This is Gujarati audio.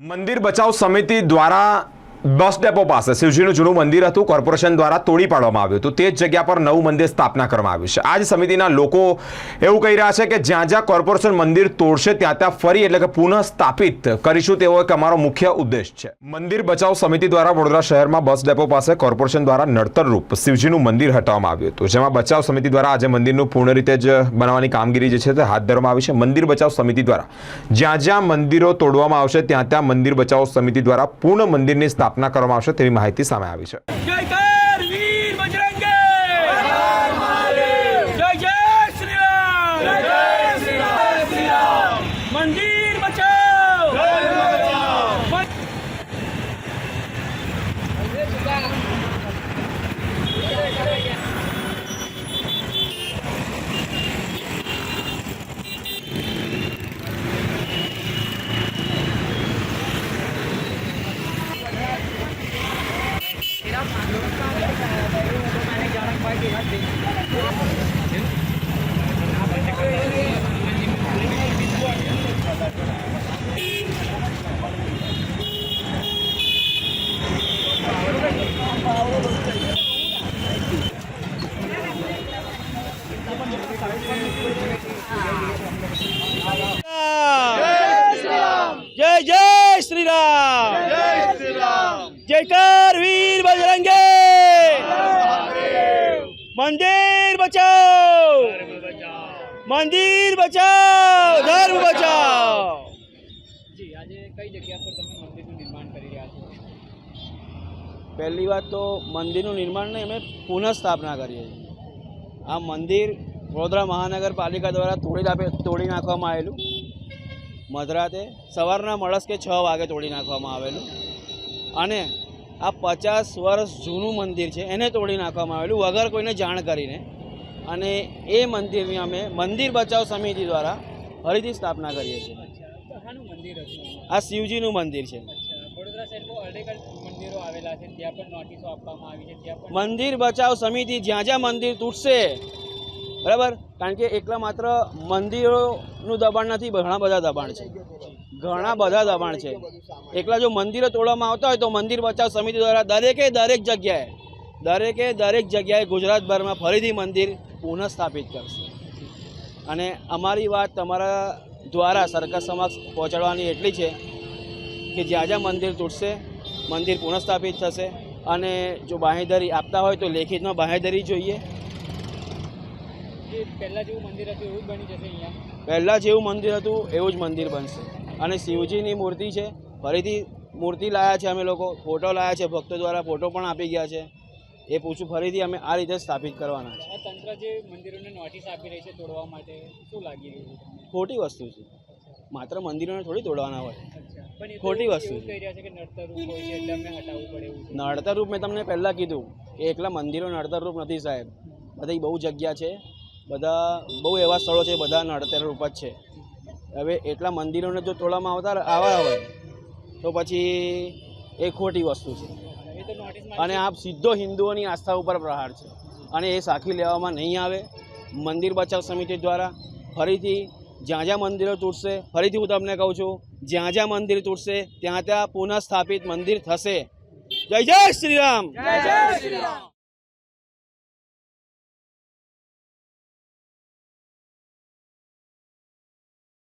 મંદિર બચાવ સમિતિ દ્વારા બસ ડેપો પાસે શિવજીનું જૂનું મંદિર હતું, કોર્પોરેશન દ્વારા તોડી પાડવામાં આવ્યું હતું. તે જ જગ્યા પર નવું મંદિર સ્થાપના કરવામાં આવ્યું છે. આ જ સમિતિના લોકો એવું કહી રહ્યા છે કે જ્યાં જ્યાં કોર્પોરેશન મંદિર તોડશે, ત્યાં ત્યાં ફરી એટલે કે પુનઃ સ્થાપિત કરીશું તેવો એક અમારો મુખ્ય ઉદ્દેશ છે. મંદિર બચાવ સમિતિ દ્વારા વડોદરા શહેરમાં બસ ડેપો પાસે કોર્પોરેશન દ્વારા નડતરરૂપ શિવજીનું મંદિર હટાવવામાં આવ્યું હતું. જેમાં બચાવ સમિતિ દ્વારા આજે મંદિરનું પૂર્ણ રીતે જ બનાવવાની કામગીરી જે છે તે હાથ ધરવામાં આવી છે. મંદિર બચાવ સમિતિ દ્વારા જ્યાં જ્યાં મંદિરો તોડવામાં આવશે, ત્યાં ત્યાં મંદિર બચાવ સમિતિ દ્વારા પૂર્ણ મંદિરની સ્થાપના કરવામાં આવશે તેવી માહિતી સામે આવી છે જય કર વીર બજરંગે જય જય શ્રી રામ જય જય શ્રી રામ મંદિર બચાવ જય જય શ્રી રામ જય શ્રી રામ જયકાર વીર બજરંગે! મંદિર બચાવ! મંદિર બચાવ! ધર્મ બચાવ! પહેલી વાત તો મંદિરનું નિર્માણ નહીં અમે પુનઃસ્થાપના કરીએ છીએ. આ મંદિર વડોદરા મહાનગરપાલિકા દ્વારા તોડી આપે તોડી નાખવામાં આવેલું. મધરાતે સવારના મળસ કે છ વાગે તોડી નાખવામાં આવેલું. અને આ પચાસ વર્ષ જૂનું મંદિર છે એને તોડી નાખવામાં આવેલું વગર કોઈને જાણ કરીને. અને એ મંદિરની અમે મંદિર બચાવ સમિતિ દ્વારા ફરીથી સ્થાપના કરીએ છીએ. આ શિવજીનું મંદિર છે. મંદિર બચાવ સમિતિ જ્યાં જ્યાં મંદિર તૂટશે. બરાબર? કારણ કે એકલા માત્ર મંદિરોનું દબાણ નથી ઘણા બધા દબાણ છે. ઘણા બધા દબાણ છે. એકલા જો મંદિરો તોડવામાં આવતા હોય તો મંદિર બચાવ સમિતિ દ્વારા દરેકે દરેક જગ્યાએ, દરેકે દરેક જગ્યાએ ગુજરાતભરમાં ફરીથી મંદિર પુનઃસ્થાપિત કરશે. અને અમારી વાત તમારા દ્વારા સરકાર સમક્ષ પહોંચાડવાની એટલી છે કે જ્યાં જ્યાં મંદિર તૂટશે, મંદિર પુનઃસ્થાપિત થશે અને જો બાંહેધરી આપતા હોય તો લેખિતમાં બાંહેધરી જોઈએ. જે પહેલા જેવું મંદિર હતું એવું જ બની જશે અહીંયા? પહેલાં જેવું મંદિર હતું એવું જ મંદિર બનશે. અને શિવજીની મૂર્તિ છે ફરીથી મૂર્તિ લાયા છે અમે લોકો ફોટો લાયા છે ભક્તો દ્વારા ફોટો પણ આપી ગયા છે. એ પૂછું ફરીથી અમે આ રીતે સ્થાપિત કરવાના છે. તંત્ર જે મંદિરોને નોટિસ આપી રહી છે તોડવા માટે શું લાગી રહ્યું છે ખોટી વસ્તુ છે. માત્ર મંદિરોને થોડી તોડવાના હોય. ખોટી વસ્તુ નડતર રૂપ મેં તમને પહેલાં કીધું. કે એકલા મંદિરો નડતરરૂપ નથી સાહેબ. બધી બહુ જગ્યા છે. બધા બહુ એવા સ્થળો છે, બધા નડતરરૂપ જ છે. હવે એટલા મંદિરોને જો તોડવામાં આવતા આવા હોય, તો પછી એ ખોટી વસ્તુ છે. અને આ સીધો હિન્દુઓની આસ્થા ઉપર પ્રહાર છે. અને એ સાખી લેવામાં નહીં આવે. મંદિર બચાવ સમિતિ દ્વારા ફરીથી જ્યાં જ્યાં મંદિરો તૂટશે, ફરીથી હું તમને કહું છું, જ્યાં જ્યાં મંદિર તૂટશે, ત્યાં ત્યાં પુનઃસ્થાપિત મંદિર થશે. જય જય શ્રી રામ! જય જય શ્રી